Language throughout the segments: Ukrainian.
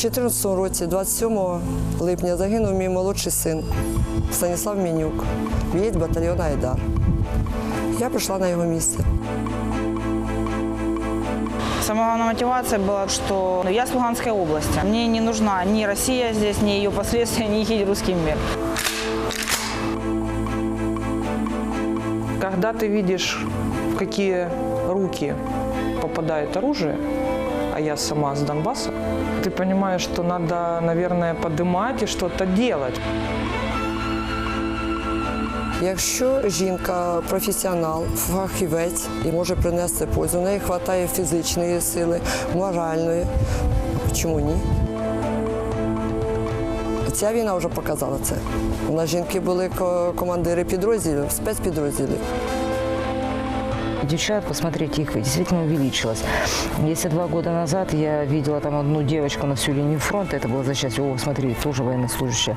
2014 році, 27 липня, загинув мій молодший син Станіслав Мінюк, бієць батальйону Айдар. Я прийшла на його місце. Самая главная мотивация была, что я с Луганской области. Мне не нужна ни Россия здесь, ни ее последствия, ни ей русский мир. Когда ты видишь, в какие руки попадает оружие, я сама с Донбасса, ты понимаешь, что надо, наверное, подымать и что-то делать. Якщо жінка професіонал, фахівець і може принести пользу, у неї вистачає фізичної сили, моральної. Чому ні? Ця війна вже показала це. У нас жінки були командири підрозділів, спецпідрозділів. Девчат, посмотрите, их действительно увеличилось. Если два года назад я видела там одну девочку на всю линию фронта, это было за счастье, о, смотри, тоже военнослужащая,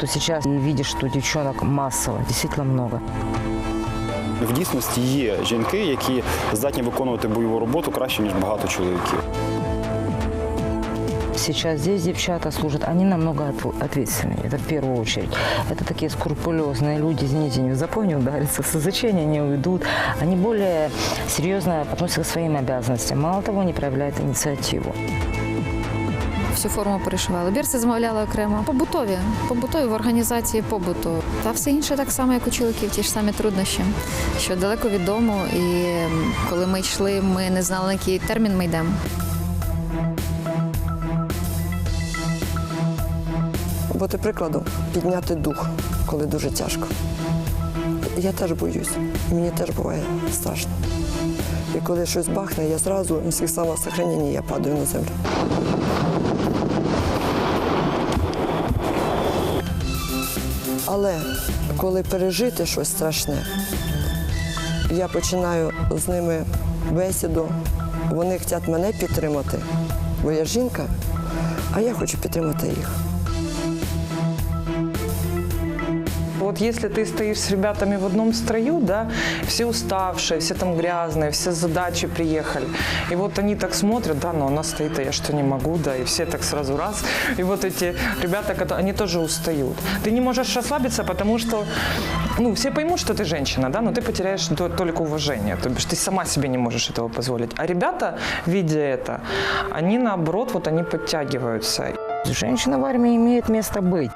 то сейчас и видишь, что девчонок массово, действительно много. В дійсності є жінки, які здатні виконувати бойову роботу краще, ніж багато чоловіків Сейчас здесь девчата служат, они намного отв- ответственнее, это в первую очередь. Это такие скрупулезные люди, извините, не в запой не ударятся, с зачения не уйдут. Они более серьезно относятся к своим обязанностям. Мало того, не проявляют инициативу. Всю форму перешивали. Бірці замовляли окремо. Побутові, побутові в організації побуту. Та все інше так само, як у чоловіків, ті ж самі труднощі, що далеко від дому. І м, коли ми йшли, ми не знали, на який термін ми йдемо. Бути прикладом, підняти дух, коли дуже тяжко. Я теж боюсь, мені теж буває страшно. І коли щось бахне, я зразу всіх самосохранення, я падаю на землю. Але коли пережити щось страшне, я починаю з ними бесіду, вони хочуть мене підтримати, бо я жінка, а я хочу підтримати їх. Вот если ты стоишь с ребятами в одном строю, да, все уставшие, все там грязные, все с задачи приехали. И вот они так смотрят, да, но она стоит, а я что не могу, да, и все так сразу раз. И вот эти ребята, они тоже устают. Ты не можешь расслабиться, потому что, ну, все поймут, что ты женщина, да, но ты потеряешь то- только уважение. То бишь ты сама себе не можешь этого позволить. А ребята, видя это, они наоборот, вот они подтягиваются. Женщина в армии имеет место быть.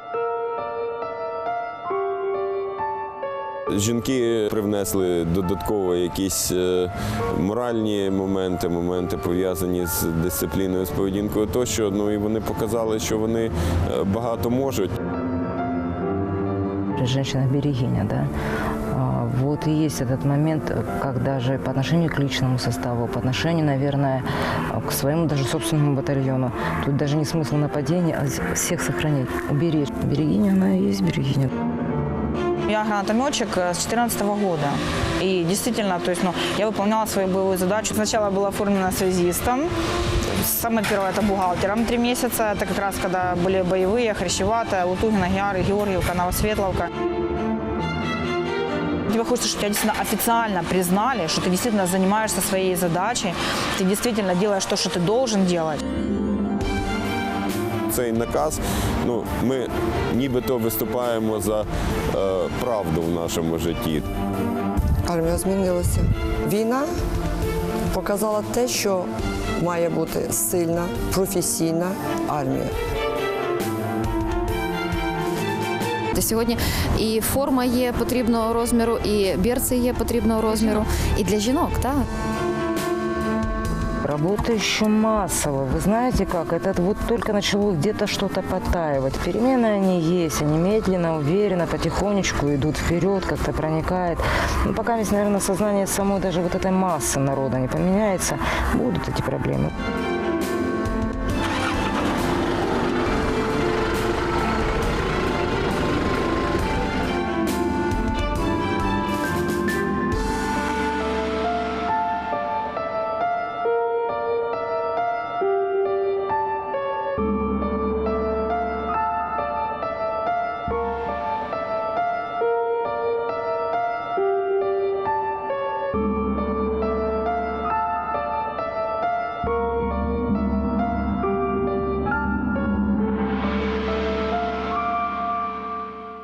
Жінки привнесли додатково якісь е, моральні моменти, моменти пов'язані з дисципліною, з поведінкою тощо. Ну і вони показали, що вони е, багато можуть. Женщина-берегиня, да. А, Вот и есть этот момент, э, когда же по отношению к личному составу, по отношению, наверное, э, к своему даже собственному батальону. Тут даже не смысл нападения, а с- всех сохранить, уберечь. Берегиня, она и есть берегиня. Я гранатометчик э, с 2014 года. И действительно, то есть, ну, я выполняла свою боевую задачу. Сначала была оформлена связистом, Самое первое это бухгалтером три месяца. Это как раз когда были боевые, Хрящеватая, Лутугина, Геары, Георгиевка, Новосветловка. Тебе хочется, чтобы тебя действительно официально признали, что ты действительно занимаешься своей задачей, ты действительно делаешь то, что ты должен делать. Цей наказ, ну ми нібито виступаємо за е, правду в нашому житті. Армія змінилася. Війна показала те, що має бути сильна, професійна армія. Сьогодні і форма є потрібного розміру, і бірці є потрібного розміру. І для жінок, так Работа еще массово. Вы знаете как? Это вот только начало где-то что-то потаивать. Перемены они есть, они медленно, уверенно, потихонечку идут вперед, как-то проникает. Ну, пока, наверное, сознание самой даже вот этой массы народа не поменяется, будут эти проблемы.